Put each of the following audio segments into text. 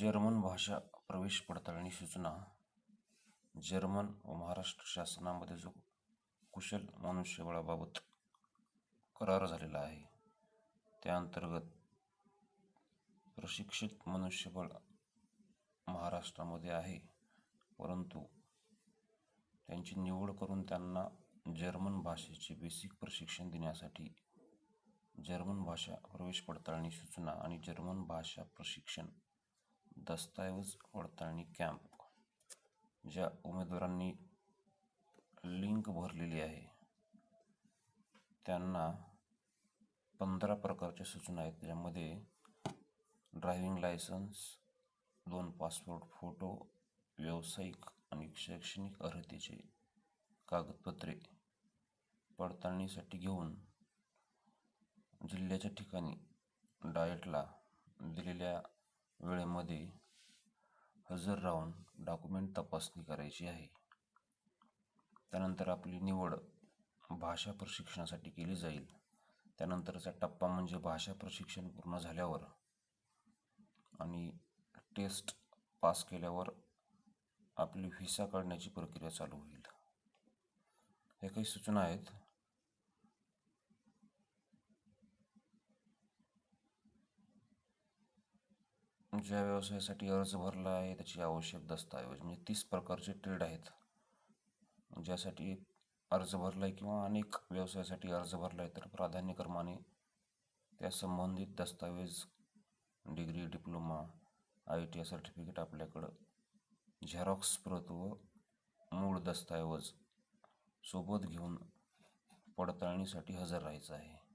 German भाषा प्रवेश पडताळणी सूचना. जर्मन व महाराष्ट्र शासनामध्ये जो कुशल मनुष्यबळाबाबत करार झालेला आहे त्या अंतर्गत प्रशिक्षित मनुष्यबळ महाराष्ट्रामध्ये आहे परंतु त्यांची निवड करून त्यांना जर्मन भाषेचे बेसिक प्रशिक्षण देण्यासाठी जर्मन भाषा प्रवेश पडताळणी सूचना आणि जर्मन भाषा प्रशिक्षण दस्तऐवज पडताळणी कॅम्प ज्या उमेदवारांनी लिंक भरलेली आहे. त्यांना पंधरा प्रकारच्या सूचना आहेत. ज्यामध्ये ड्रायव्हिंग लायसन्स दोन पासपोर्ट फोटो व्यावसायिक आणि शैक्षणिक अर्हतेचे कागदपत्रे पडताळणीसाठी घेऊन जिल्ह्याच्या ठिकाणी डाएटला दिलेल्या वेळेमध्ये हजर राहून डॉक्युमेंट तपासणी करायची आहे. त्यानंतर आपली निवड भाषा प्रशिक्षणासाठी केली जाईल. त्यानंतरचा टप्पा म्हणजे भाषा प्रशिक्षण पूर्ण झाल्यावर आणि टेस्ट पास केल्यावर आपली व्हिसा काढण्याची प्रक्रिया चालू होईल. हे काही सूचना आहेत. ज्या व्यवसायासाठी अर्ज भरला आहे त्याची आवश्यक दस्तऐवज म्हणजे तीस प्रकारचे ट्रेड आहेत ज्यासाठी अर्ज भरला आहे किंवा अनेक व्यवसायासाठी अर्ज भरला आहे तर प्राधान्यक्रमाने त्या संबंधित दस्तऐवज degree diploma I T I certificate आपल्याकडं झेरॉक्स प्रत व मूळ दस्तऐवज सोबत घेऊन पडताळणीसाठी हजर राहायचं आहे.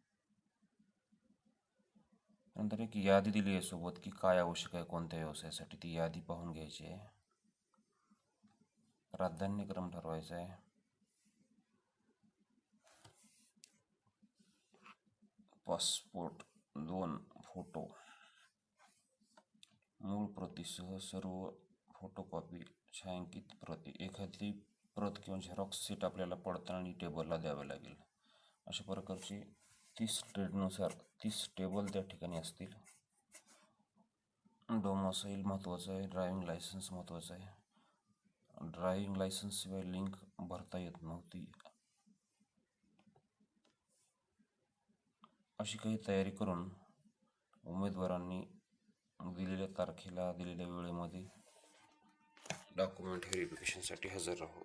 नंतर एक यादी दिली आहे सोबत की काय आवश्यक आहे कोणत्या व्यवसायासाठी. ती यादी पाहून घ्यायची आहे. प्राधान्यक्रम ठरवायचा आहे. पासपोर्ट दोन फोटो. मूळ प्रतीसह सर्व फोटोकॉपी छायांकित प्रती. एखादी प्रत किंवा झेरॉक्स सीट आपल्याला पडताळणी टेबलला द्यावे लागेल. अशा प्रकारची तीस ट्रेडनुसार तीस टेबल त्या ठिकाणी असतील. डोमासाईल महत्त्वाचं आहे ड्रायव्हिंग लायसन्स महत्त्वाचं आहे. ड्रायव्हिंग लायसन्सशिवाय लिंक भरता येत नव्हती. अशी काही तयारी करून उमेदवारांनी दिलेल्या तारखेला दिलेल्या वेळेमध्ये डॉक्युमेंट व्हेरिफिकेशनसाठी हजर राहू.